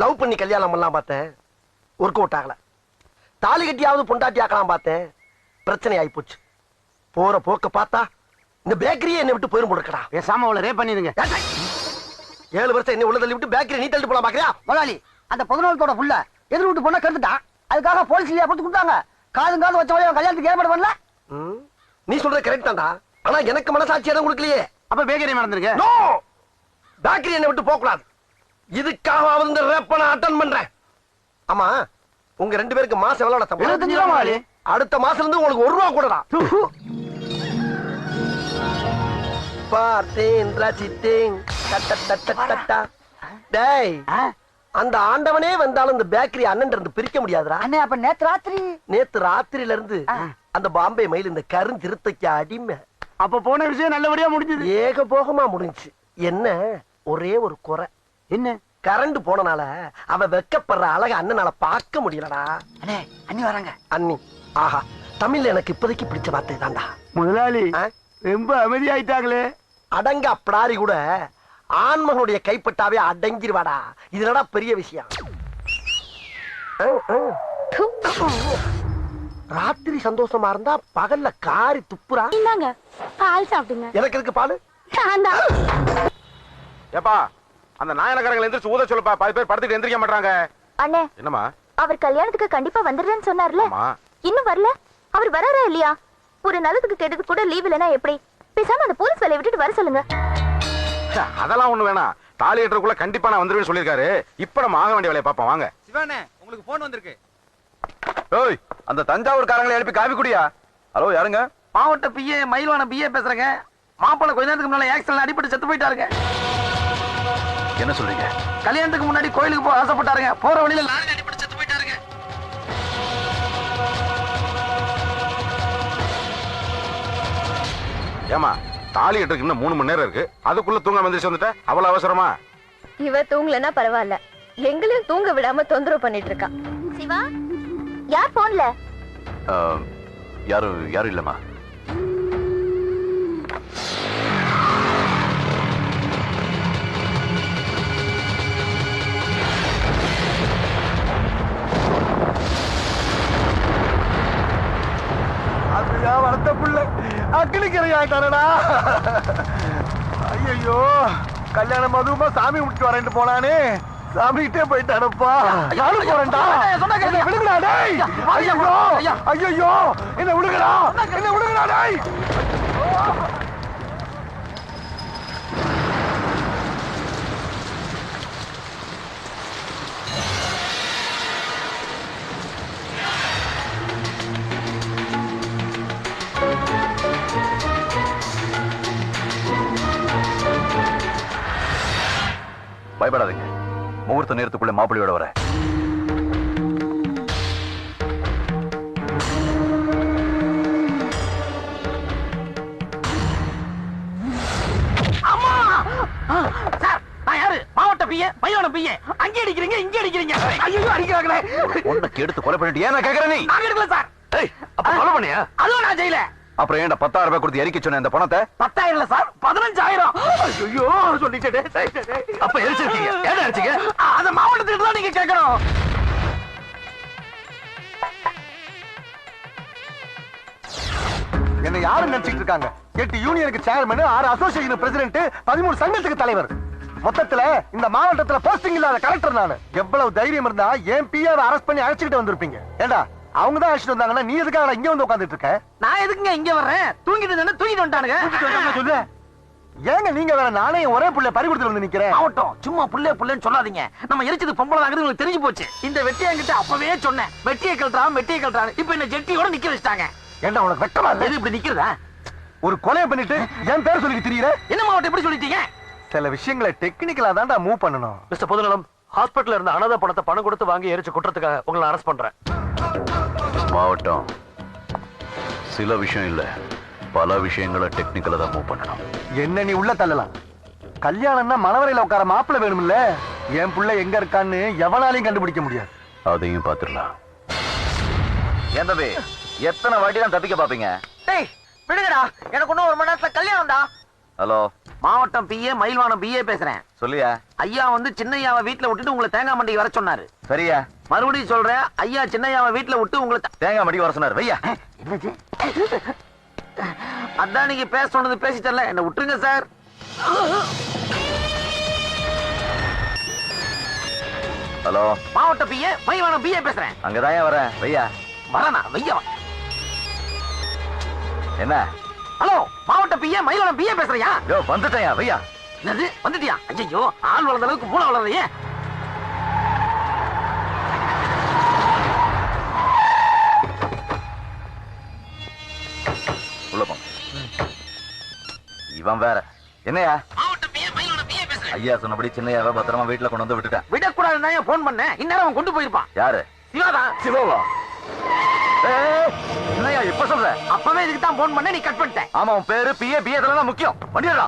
Love பண்ணி கல்யாணம் பண்ணலாம் பார்த்தேன். ஒர்க் அவுட் ஆகல. தாலி கட்டியாவது பொண்டாட்டி ஆக்கலாம் பார்த்தேன். பிரச்சனை ஆகி போச்சு. போற போக்க பார்த்தா இந்த பேக்கரியே என்னை விட்டு போயிரும் போடுக்கடா பேசாம அவளை ரேப் பண்ணிடுங்க. ஏழு வருஷம் என்ன உள்ள தள்ளி விட்டு பேக்கரி நீ தள்ளிட்டு போலாம் பாக்குறியா? முதலாளி அந்த பதினாலத்தோட புள்ள எதிர் வீட்டு பொண்ணை கருத்துட்டான் அதுக்காக போலீஸ்லயா போட்டு கொடுத்தாங்க. காதும் காது வச்சவளே அவன் கல்யாணத்துக்கு ஏற்பாடு பண்ணல? நீ சொல்றது கரெக்ட் தான்டா. ஆனா எனக்கு மனசாட்சி இடம் கொடுக்கலையே. அப்ப பேக்கரி மறந்துருக்க நோ பேக்கரி என்னை விட்டு போக கூடாது இதுக்காக இந்த ரேப்ப நான் அட்டன் பண்றேன். ஆமா உங்க ரெண்டு பேருக்கு மாசம் எவ்வளவு சம்பளம். எழுபத்தஞ்சு ரூபா முதலாளி. அடுத்த மாசம் இருந்து உங்களுக்கு ஒரு ரூபா கூடடா பார்த்தேன் ரசித்தேன். டேய் அந்த ஆண்டவனே வந்தாலும் இந்த பேக்கரி அண்ணன் இருந்து பிரிக்க முடியாதுடா. அண்ணே அப்ப நேத்து ராத்திரி? நேத்து ராத்திரில இருந்து அந்த பாம்பே மயில் இந்த கருஞ்சிருத்தைக்கு அடிமை. அப்ப போன விஷயம் நல்லபடியா முடிஞ்சது. ஏக போகமா முடிஞ்சுச்சு. என்ன? ஒரே ஒரு குறை. என்ன? கரண்ட் போனனால அவ வெக்கப்படுற அழக அண்ணனால பார்க்க முடியலடா. அண்ணே அண்ணி வராங்க. அண்ணி ஆஹா தமிழ்ல எனக்கு இப்போதைக்கு பிடிச்ச வார்த்தை தான்டா முதலாளி? ரொம்ப அமைதியாயிட்டாங்களே. அடங்க அப்படாரி கூட ஆண்மகனுடைய கைப்பட்டாவே அடங்கிருவாடா. இதுலடா பெரிய விஷயம். ராத்திரி சந்தோஷமா இருந்தா பகல்ல காரி துப்புறா. இந்தாங்க பால் சாப்பிடுங்க. எனக்கு இருக்கு பாலு? ஏப்பா அந்த நாயனக்காரங்களை எந்திரிச்சு ஊத சொல்லுப்பா. பாதி பேர் படுத்துட்டு எந்திரிக்க மாட்டாங்க அண்ணே என்னம்மா? அவர் கல்யாணத்துக்கு கண்டிப்பா வந்துடுறேன்னு சொன்னார்ல. இன்னும் வரல? அவர் வராரா இல்லையா? ஒரு நல்லதுக்கு கெட்டது கூட லீவ் இல்லைன்னா எப்படி? பேசாம அந்த போலீஸ் வேலையை விட்டுட்டு வர சொல்லுங்க. அதெல்லாம் ஒண்ணு வேணாம். தாலி கட்டுறதுக்குள்ள கண்டிப்பா நான் வந்துருவேன்னு சொல்லியிருக்காரு. இப்ப நம்ம ஆக வேண்டிய வேலையை பார்ப்போம். வாங்க. சிவானே உங்களுக்கு போன் வந்திருக்கு. ஓய் அந்த தஞ்சாவூர் எழுப்பி காபி குடியா? ஹலோ யாருங்க? மாவட்ட பிஏ மயில்வான பிஏ பேசுறேங்க. மாப்பிள்ளை கொஞ்ச நேரத்துக்கு முன்னால ஆக்சிடென்ட் அடிபட்டு செத்து போயிட்டாருங்க. என்ன சொல்றீங்க? கல்யாணத்துக்கு முன்னாடி கோயிலுக்கு போக ஆசைப்பட்டாருங்க. போற வழியில லாரி அடிபட்டு செத்து போயிட்டாருங்க. ஏமா தாலி கட்டுறதுக்கு இன்னும் மூணு மணி நேரம் இருக்கு. அதுக்குள்ள தூங்க வந்துச்சு வந்துட்ட? அவ்வளவு அவசரமா? இவ தூங்கலன்னா பரவாயில்ல. எங்களையும் தூங்க விடாம தொந்தரவு பண்ணிட்டு இருக்கா. சிவா யார் போன்ல? யாரும் யாரும் இல்லம்மா. அப்படியா வளர்த்த புள்ள. அக்கிலிக்கிறையாட்டாரடா ஐயோ கல்யாணம் அதுவுமா சாமி விட்டு வரேன்ட்டு போனானே. சாமிகிட்டே போயிட்டானப்பா. நானும் போறேன்டா. என்னை விடுங்கடா டேய். ஐயா, ஐயோ. என்ன விடுங்கடா. என்ன விடுங்கடா டேய். பயப்படாதீங்க. முகூர்த்த நேரத்துக்குள்ள மாப்பிள்ளையோட வர நான் மயில்வான பிஏ அங்கே அடிக்கிறீங்க இங்கே அடிக்கிறீங்க. ஐயோ அடிக்கிறாங்களே. உன்னை எடுத்து கொலை பண்ணிட்டு ஏன் நான் கேக்குற நீ? எடுக்கல சார். அப்ப கொலை பண்ணியா? அதுவும் நான் செய்யல. அப்புறம் ஏன்டா பத்தாயிரம் ரூபாய் கொடுத்து எரிக்க சொன்ன இந்த பணத்தை? பத்தாயிரம் இல்ல சார் பதினஞ்சாயிரம். ஐயோ சொல்லிட்டே அப்ப எரிச்சிருக்கீங்க. ஏன் எரிச்சீங்க? அத மாவட்டத்துக்கு தான் நீங்க கேட்கணும். என்ன யாரு நினைச்சிட்டு இருக்காங்க. எட்டு யூனியனுக்கு சேர்மன் ஆறு அசோசியேஷன் பிரசிடென்ட் பதிமூணு சங்கத்துக்கு தலைவர். மொத்தத்துல இந்த மாவட்டத்துல போஸ்டிங் இல்லாத கலெக்டர் நானு. எவ்வளவு தைரியம் இருந்தா என் பிஆர் அரெஸ்ட் பண்ணி அழைச்சிட்டு வந்திருப்பீங்க. ஏண்டா? அவங்க தான் அழைச்சிட்டு வந்தாங்கன்னா நீ எதுக்காக இங்க வந்து உட்காந்துட்டு இருக்க? நான் எதுக்குங்க இங்க வர்றேன்? தூங்கிட்டு இருந்தேன்னா தூங்கிட்டு வந்துட்டானுங்க. சொல்லு ஏங்க நீங்க வேற நானே ஒரே புள்ள பறி வந்து நிக்கிறேன். ஆகட்டும் சும்மா புள்ளே புள்ளேன்னு சொல்லாதீங்க. நம்ம எரிச்சது பொம்பளை உங்களுக்கு தெரிஞ்சு போச்சு. இந்த வெட்டியை என்கிட்ட அப்பவே சொன்னேன். வெட்டியை கழட்டான் வெட்டியை கழட்டான் இப்ப என்ன ஜெட்டியோட நிக்க வச்சிட்டாங்க. ஏண்டா உனக்கு வெட்டமா இல்ல இப்படி நிக்கிறதா? ஒரு கொலையை பண்ணிட்டு என் பேர் சொல்லி தெரியல என்ன மாவட்டம் எப்படி சொல்லிட்டீங்க? சில விஷயங்களை டெக்னிக்கலா தான்டா மூவ் பண்ணணும். மிஸ்டர் பொதுநலம் ஹாஸ்பிட்டல்ல இருந்த அனாதை பணத்தை பணம் கொடுத்து வாங்கி எரிச்சு குற்றத்துக்காக உங்களை அரெஸ்ட் பண்றேன். மாவட்டம். சில விஷயம் இல்ல. பல விஷயங்களை டெக்னிக்கலா தான் மூவ் பண்ணணும். என்ன நீ உள்ள தள்ளலாம்? கல்யாணம்னா மணவரையில உட்கார மாப்பிள்ளை வேணும்ல? என் புள்ள எங்க இருக்கான்னு எவனாலையும் கண்டுபிடிக்க முடியாது. அதையும் பாத்துடலாம் ஏன் தம்பி எத்தனை வாட்டி தான் தப்பிக்க பாப்பீங்க டேய் விடுங்கடா. எனக்கு இன்னும் ஒரு மணி நேரத்துல கல்யாணம்டா. ஹலோ? மாவட்டம் பிஏ மயில்வானம் பிஏ பேசுறேன். சொல்லியா. ஐயா வந்து சின்னையாவை வீட்டுல விட்டுட்டு உங்களை தேங்காய் மண்டிக்கு வர சொன்னாரு. சரியா. மறுபடியும் சொல்றேன் ஐயா சின்னையாவை வீட்டுல விட்டு உங்களை தேங்காய் மடிக்கு வர சொன்னார். வையா. அதான் நீங்க பேச சொன்னது பேசிட்டல என்ன விட்டுருங்க சார். ஹலோ. மாவட்ட பிஏ மயில்வானம் பிஏ பேசுறேன். அங்கதான் வரேன் வையா. வரனா வையா. என்ன? ஹலோ. மாவட்ட பிஏ மயில்வானம் பிஏ பேசுறியா? யோ வந்துட்டேயா வையா. என்னது? வந்துட்டியா? ஐயோ ஆள் வளர்ந்த அளவுக்கு மூளை வளரலையே உள்ள போங்க இவன் வேற. என்னையா? மாவட்ட பிஏ மயில்வானம் பிஏ பேசுறேன். ஐயா சொன்னபடி சின்னையாவை பத்திரமா வீட்டுல கொண்டு வந்து விட்டுட்டேன். விடக்கூடாதுன்னு தான் போன் பண்ணேன். இந்நேரம் அவன் கொண்டு போயிருப்பான். யாரு? சிவாதான் சிவவா? என்னையா என்னய்யா இப்ப சொல்ற? அப்பவே இதுக்கு தான் போன் பண்ண நீ கட் பண்ணிட்டேன் ஆமா உன் பேரு பிஏ பிஏ தான் முக்கியம். பண்ணிடுறா